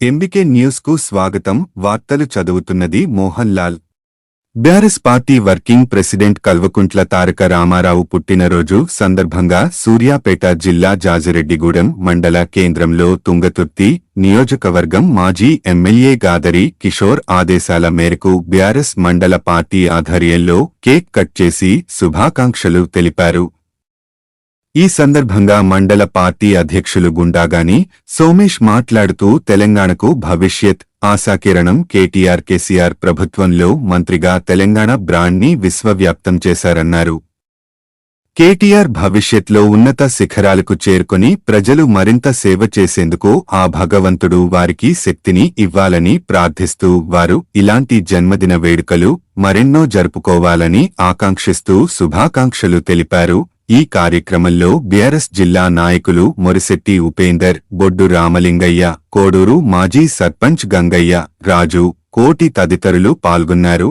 MBK న్యూస్కు స్వాగతం. వార్తలు చదువుతున్నది Mohan Lal BRS party working president Kalvakuntla Taraka Ramarao పుట్టినరోజు సందర్భంగా సూర్యాపేట జిల్లా జాజిరెడ్డిగూడెం మండల కేంద్రంలో తుంగతుర్తి నియోజకవర్గం మాజీ ఎమ్మెల్యే గాదరి కిషోర్ ఆదేశాల మేరకు బీఆర్ఎస్ మండల పార్టీ ఆధ్వర్యంలో కేక్ కట్ చేసి శుభాకాంక్షలు తెలిపారు. ఈ సందర్భంగా మండల పార్టీ అధ్యక్షులు గుండాగాని సోమేష్ మాట్లాడుతూ తెలంగాణకు భవిష్యత్ ఆశాకిరణం కేటీఆర్ కేసీఆర్ ప్రభుత్వంలో మంత్రిగా తెలంగాణ బ్రాండ్ని విశ్వవ్యాప్తం చేశారన్నారు. కేటీఆర్ భవిష్యత్లో ఉన్నత శిఖరాలకు చేరుకొని ప్రజలు మరింత సేవ చేసేందుకు ఆ భగవంతుడు వారికి శక్తిని ఇవ్వాలని ప్రార్థిస్తూ వారు ఇలాంటి జన్మదిన వేడుకలు మరెన్నో జరుపుకోవాలని ఆకాంక్షిస్తూ శుభాకాంక్షలు తెలిపారు. ఈ కార్యక్రమంలో బీఆర్ఎస్ జిల్లా నాయకులు మొరిశెట్టి ఉపేందర్ బొడ్డు రామలింగయ్య కోడూరు మాజీ సర్పంచ్ గంగయ్య రాజు కోటి తదితరులు పాల్గొన్నారు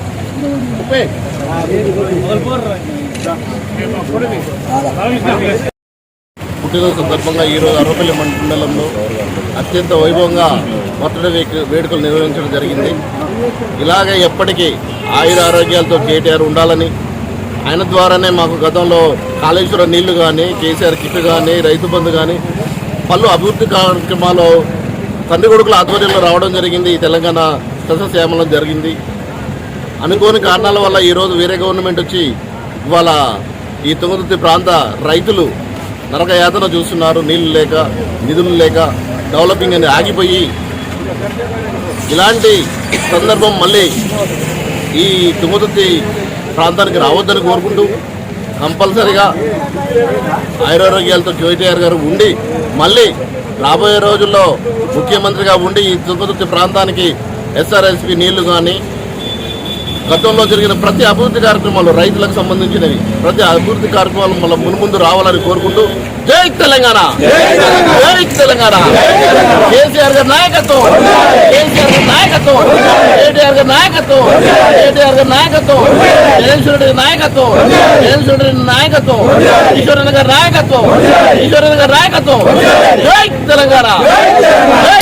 పుట్టినరోజు సందర్భంగా ఈరోజు అరవపల్లి మండలంలో అత్యంత వైభవంగా బర్త్డే వేడుకలు నిర్వహించడం జరిగింది. ఇలాగే ఎప్పటికీ ఆయుర ఆరోగ్యాలతో కేటీఆర్ ఉండాలని ఆయన ద్వారానే మాకు గతంలో కాళేశ్వరం నీళ్ళు కానీ కేసీఆర్ కిట్ కానీ రైతు బంధు కానీ పలు అభివృద్ధి కార్యక్రమాలు తండ్రి కొడుకుల ఆధ్వర్యంలో రావడం జరిగింది. తెలంగాణ సస్యశ్యామలం జరిగింది. అనుకోని కారణాల వల్ల ఈరోజు వేరే గవర్నమెంట్ వచ్చి ఇవాళ ఈ తుంగతుర్తి ప్రాంత రైతులు నరకయాతన చూస్తున్నారు. నీళ్ళు లేక నిధులు లేక డెవలపింగ్ అని ఆగిపోయి ఇలాంటి సందర్భం మళ్ళీ ఈ తుంగతుర్తి ప్రాంతానికి రావద్దని కోరుకుంటూ కంపల్సరిగా ఆయురారోగ్యాలతో కేటీఆర్ గారు ఉండి మళ్ళీ రాబోయే రోజుల్లో ముఖ్యమంత్రిగా ఉండి ఈ తుంగతుర్తి ప్రాంతానికి ఎస్ఆర్ఎస్పి నీళ్ళు కానీ గతంలో జరిగిన ప్రతి అభివృద్ధి కార్యక్రమాలు రైతులకు సంబంధించినవి. ప్రతి అభివృద్ధి కార్యక్రమాలు మళ్ళీ మున్ముందు రావాలని కోరుకుంటూ జై తెలంగాణ. జై తెలంగాణ. కేసీఆర్ గారి నాయకత్వం. కేసీఆర్ గారి నాయకత్వం. కేటీఆర్ గారి నాయకత్వం. కేటీఆర్ గారి నాయకత్వం. జగన్శ్వరుడి నాయకత్వం. జగన్శ్వరుడి నాయకత్వం. ఈశ్వరన్ గారి నాయకత్వం. ఈశ్వరన్ గారి నాయకత్వం. జై తెలంగాణ. జై